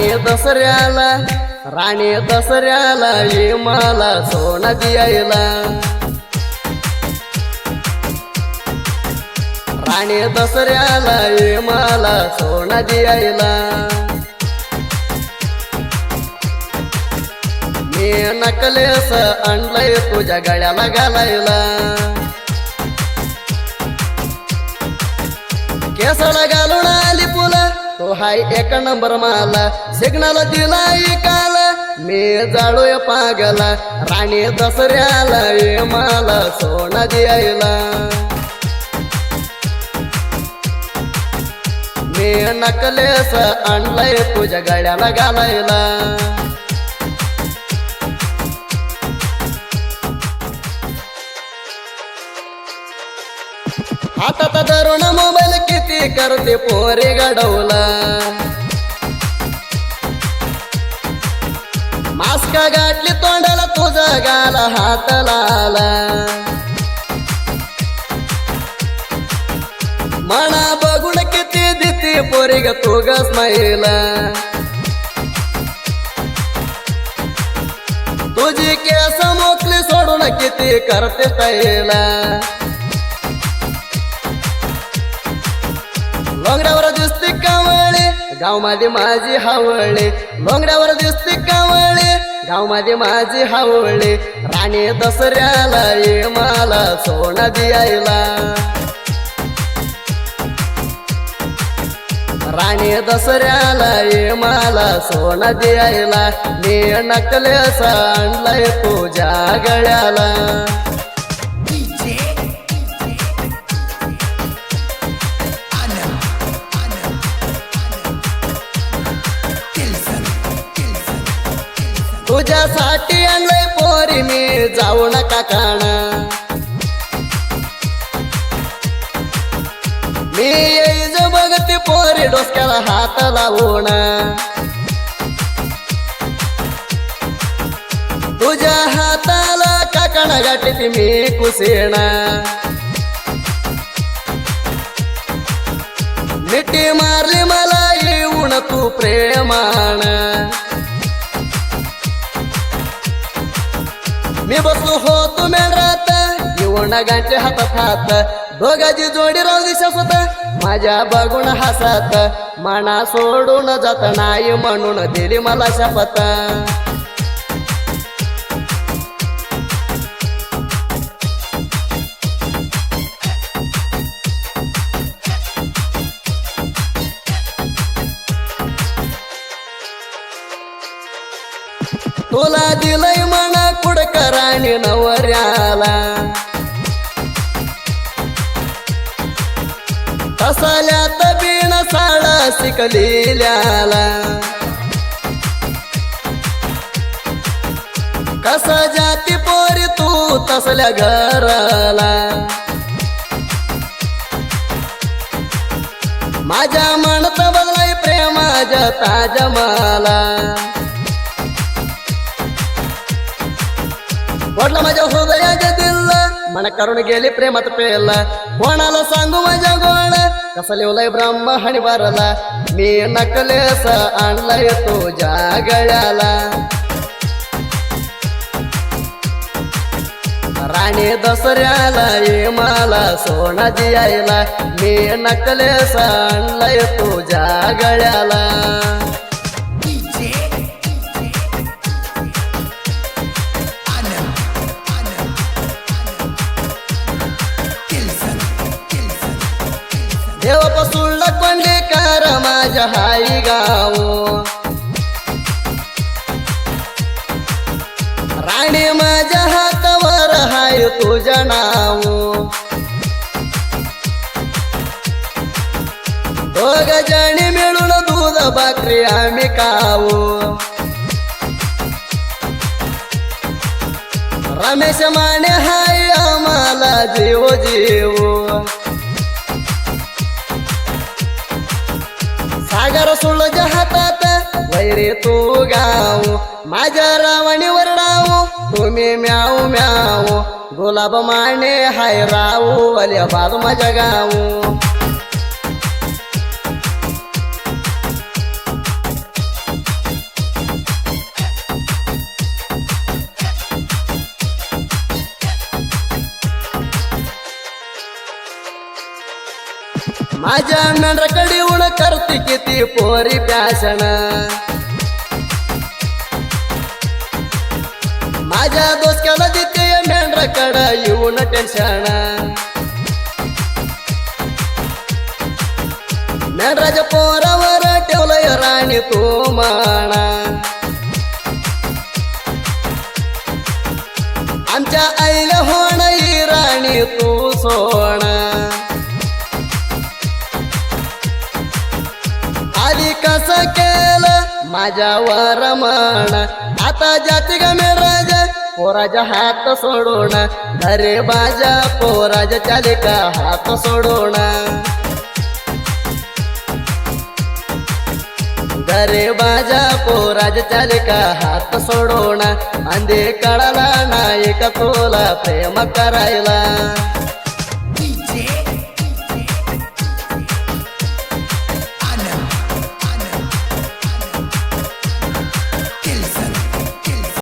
राणे दसऱ्याला राणे दसऱ्याला ये मला सोन द्यायला राणे दसऱ्याला ये मला सोन द्यायला मी नकलेस आणलंय तुझ्या गळ्याला घालायला केसळ हाय एक नंबर माला सिग्नल दिला काल मी जाळूय पागला राणी दसऱ्याला ये माला सोना द्यायला मी नकलेस आणलाय तुझ्या गळ्याला घालायला हातात धरून मोबाईल करते पोरे घडवला मास्का गाठले तोंडाला तुझा गाला हात लाला मना बघून किती देते पोरी ग तो गस तुझी केस मोकली सोडून किती करते तैला भोंगड्यावर दिसते कावळे गाव माझे माझे हावळे भोंगड्यावर दिसते कावळे गाव माझे माझे हावळे राणे दसऱ्याला ये मला सोना दियायला राणी दसऱ्याला ये मला सोना द्यायला मी नकलेस सांडलाय पूजा गळ्याला तुमच्यासाठी आणलंय पोरी मी जाऊ नका कान मी येईज बघते पोरी डोसक्याला हात लावून तुझ्या हाताला काकण ती मी कुसेण मिठी मारली मला येऊन तू प्रेमान ನೀ ಬಸ್ಸು ಹೋತು ಮೇಳ್ರಾತ ಇವಣ ಗಂಟೆ ಹತಥಾತ ಬಗಜಿ ಜೋಡಿ ರೌದಿ ಸಸತ माझ्या बघून हसत मना सोडून जात नाही म्हणून दिली मला शपथ तुला दिलं शिकलेल्याला कसा जाती पोरी तू तसल्या घराला माझ्या म्हणत बघलाय प्रेमाच्या ताज्या मला वाटलं माझ्या हृदयाच्या दिल मन करून गेली प्रेमात पेला कोणाला सांगू माझ्या गोळा ಕಸಲೆವಲ ಬ್ರಹ್ಮ ಹಣಿ ಬರಲ ನೀ ನಕಲೆ ಸ ಅಣ್ಣಲಯ ತೋ ಜಾಗಳ ರಾಣಿ ದಸರ್ಯಾಲ ಏ ಮಾಲ ಸೋಣ ಜಿಯಲ ನೀ ನಕಲೆ ಸ ಅಣ್ಣಲಯ ಹಾಯಿಗಾವು ರಾಣಿ ಮಾಜಾ ತವರ ಹಾಯಿತು ಜನಾವು ಹೋಗ ಜಾಣಿ ಮೇಳುಳ ದೂದ ಬಾಕ್ರಿ ಆಮಿಕಾವು ರಮೇಶ ಮಾನೆ ಹಾಯ ಮಾಲ ಜೀವ ಜೀವ ಸಾಗರ ಸುಳ್ಳಜ ಹತಾತ ವೈರಿ ತೂಗಾವು ಮಾಜರವಣಿ ವರ್ಣಾವು ಭೂಮಿ ಮ್ಯಾವು ಮ್ಯಾವು ಗುಲಾಬ ಮಾಣೆ ಹೈರಾವು ಒಲಿಯಬಾದು ಮಜಗಾವು माझ्या नडकडी उण करते किती पोरी प्यासण माझ्या दोस्त्याला दितीय मेंढ्रकड येऊन टेन्शन मेंढराज पोरावर ठेवलंय राणी तू माणा आमच्या आईला होण राणी तू सोणा ಅಲಿ ಕಸ ಕೇಲ ಮಜಾವರ ಮಾಡ ಆತ ಜಾತಿಗ ಮೇರಾಜ ಪೋರಾಜ ಹಾತ ಸೋಡೋಣ ಅರೆ ಬಾಜ ಪೋರಾಜ ಚಾಲಿಕ ಹಾತ ಸೋಡೋಣ ಅರೆ ಬಾಜ ಪೋರಾಜ ಚಾಲಿಕ ಹಾತ ಸೋಡೋಣ ಅಂದೇ ಕಳಲ ನಾಯಕ ಕೋಲ ಪ್ರೇಮ ಕರಾಯಲ